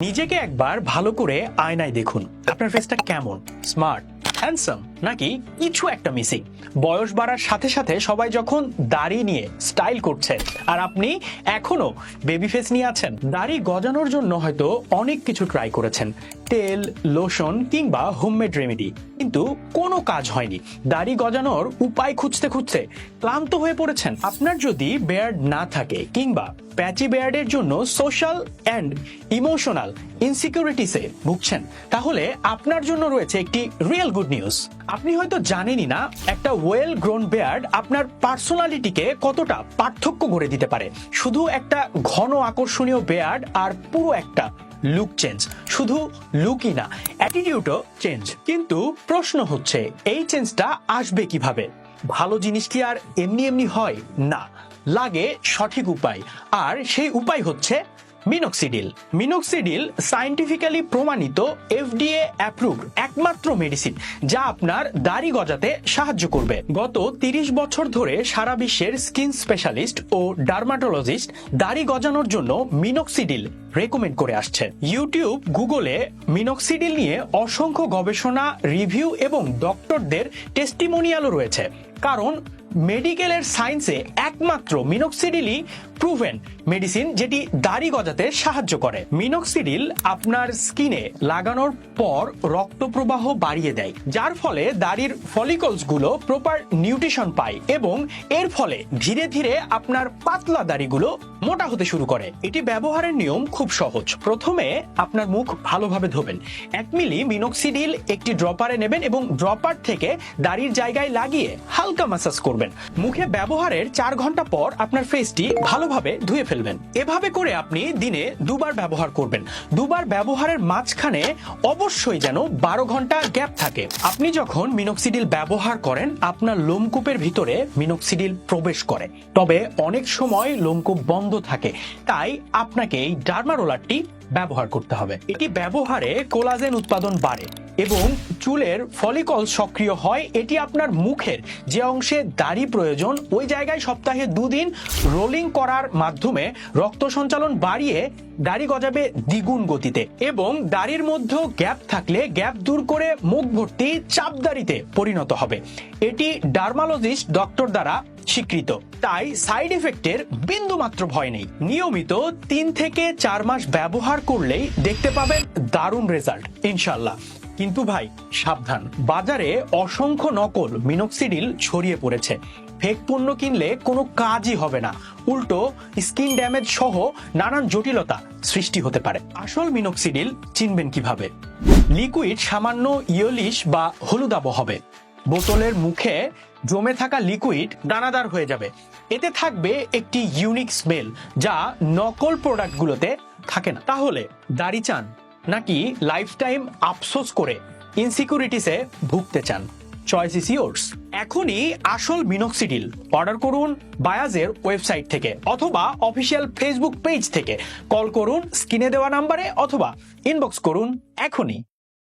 নিজেকে একবার ভালো করে আয়নায় দেখুন। আপনার ফেসটা কেমন? স্মার্ট হ্যান্ডসাম নাকি কিছু একটা মিসিং বয়স বাড়ার সাথে সাথে সবাই যখন দাড়ি নিয়ে স্টাইল করছে, আর আপনি এখনও বেবি ফেস নিয়ে আছেন, দাড়ি গজানোর জন্য হয়তো অনেক কিছু ট্রাই করেছেন, তেল লোশন কিংবা হোমমেড রেমেডি কিন্তু কোনো কাজ হয়নি। দাড়ি গজানোর উপায় খুঁজতে খুঁজতে ক্লান্ত হয়ে পড়েছেন। আপনার যদি বেয়ার্ড না থাকে কিংবা প্যাচি বেয়ার্ডের জন্য সোশ্যাল অ্যান্ড ইমোশনাল ইনসিকিউরিটিসে ভুগছেন, তাহলে আপনার জন্য রয়েছে একটি রিয়েল গুড নিউজ আপনি হয়তো জানেনই না, একটা ওয়েল গ্রোন বেয়ার্ড আপনার পার্সোনালিটিকে কতটা পার্থক্য করে দিতে পারে। শুধু একটা ঘন আকর্ষণীয় বেয়ার্ড আর পুরো একটা লুক চেঞ্জ শুধু লুকই না অ্যাটিটিউডও চেঞ্জ কিন্তু প্রশ্ন হচ্ছে, এই চেঞ্জটা আসবে কীভাবে? ভালো জিনিস কি আর এমনি এমনি হয়? না, লাগে সঠিক উপায়। আর সেই উপায় হচ্ছে মিনক্সিডিল মিনক্সিডিল সায়েন্টিফিক্যালি প্রমাণিত এফডিএ অ্যাপ্রুভ একমাত্র মেডিসিন যা আপনার দাড়ি গজাতে সাহায্য করবে। গত তিরিশ বছর ধরে সারা বিশ্বের স্কিন স্পেশালিস্ট ও ডার্মাটোলজিস্ট দাড়ি গজানোর জন্য মিনক্সিডিল রেকমেন্ড করে আসছে। ইউটিউব গুগলে মিনক্সিডিল নিয়ে অসংখ্য গবেষণা রিভিউ এবং ডক্টরদের টেস্টিমোনিয়ালও রয়েছে। কারণ মেডিকেলের সায়েন্সে একমাত্র মিনক্সিডিলই প্রুভেন মেডিসিন যেটি দাড়ি গজাতে সাহায্য করে। মিনক্সিডিল আপনার স্কিনে লাগানোর পর রক্ত প্রবাহ বাড়িয়ে দেয়, যার ফলে দাড়ির ফলিকলসগুলো প্রপার নিউট্রিশন পায় এবং এর ফলে ধীরে ধীরে আপনার পাতলা দাড়িগুলো মোটা হতে শুরু করে। এটি ব্যবহারের নিয়ম খুব সহজ। প্রথমে আপনার মুখ ভালোভাবে ধোবেন। এক মিলি মিনক্সিডিল একটি ড্রপারে নেবেন এবং ড্রপার থেকে দাড়ির জায়গায় লাগিয়ে হালকা মাসাজ করবেন। মুখে ব্যবহারের চার ঘণ্টা পর আপনার ফেসটি ভালোভাবে ধুয়ে ফেলবেন। এভাবে করে আপনি দিনে দুবার ব্যবহার করবেন। দুবার ব্যবহারের মাঝখানে অবশ্যই যেন বারো ঘণ্টা গ্যাপ থাকে। আপনি যখন মিনক্সিডিল ব্যবহার করেন, আপনার লোমকূপের ভিতরে মিনক্সিডিল প্রবেশ করে। তবে অনেক সময় লোমকূপ বন্ধ থাকে, তাই আপনাকে এই ডার্মা রোলারটি ব্যবহার করতে হবে। এটি ব্যবহারে কোলাজেন উৎপাদন বাড়ে এবং চুলের ফলিকল সক্রিয় হয়, এটি আপনার মুখের যে অংশে দাড়ি প্রয়োজন, ওই জায়গায় সপ্তাহে দুদিন রোলিং করার মাধ্যমে রক্ত সঞ্চালন বাড়িয়ে দাড়ি গজাবে দ্বিগুণ গতিতে এবং দাড়ির মধ্যে গ্যাপ থাকলে গ্যাপ দূর করে মুখ ভর্তি চাপদাড়িতে পরিণত হবে। এটি ডার্মালজিস্ট ডক্টর দ্বারা স্বীকৃত। তাই সাইড এফেক্টের বিন্দু মাত্র ভয় নেই। নিয়মিত তিন থেকে চার মাস ব্যবহার করলেই দেখতে পাবেন দারুণ রেজাল্ট ইনশাল্লাহ কিন্তু ভাই, সাবধান। বাজারে অসংখ্য নকল মিনক্সিডিল ছড়িয়ে পড়েছে। ফেক পণ্য কিনলে কোনো কাজই হবে না। উল্টো স্কিন ড্যামেজ সহ নানান জটিলতা সৃষ্টি হতে পারে। আসল মিনক্সিডিল চিনবেন কীভাবে? লিকুইড সামান্য ইয়লিশ বা হলুদাব হবে। বোতলের মুখে জমে থাকা লিকুইড দানাদার হয়ে যাবে। এতে থাকবে একটি ইউনিক স্মেল যা নকল প্রোডাক্টগুলোতে থাকে না। তাহলে দাড়ি চান। নাকি লাইফ টাইম আফসোস করে ইনসিকিউরিটিসে ভুগতে চান? চয়েস ইস ইয়োর্স এখনই আসল মিনক্সিডিল অর্ডার করুন বায়াজের ওয়েবসাইট থেকে অথবা অফিসিয়াল ফেসবুক পেজ থেকে। কল করুন স্ক্রিনে দেওয়া নাম্বারে অথবা ইনবক্স করুন এখনই।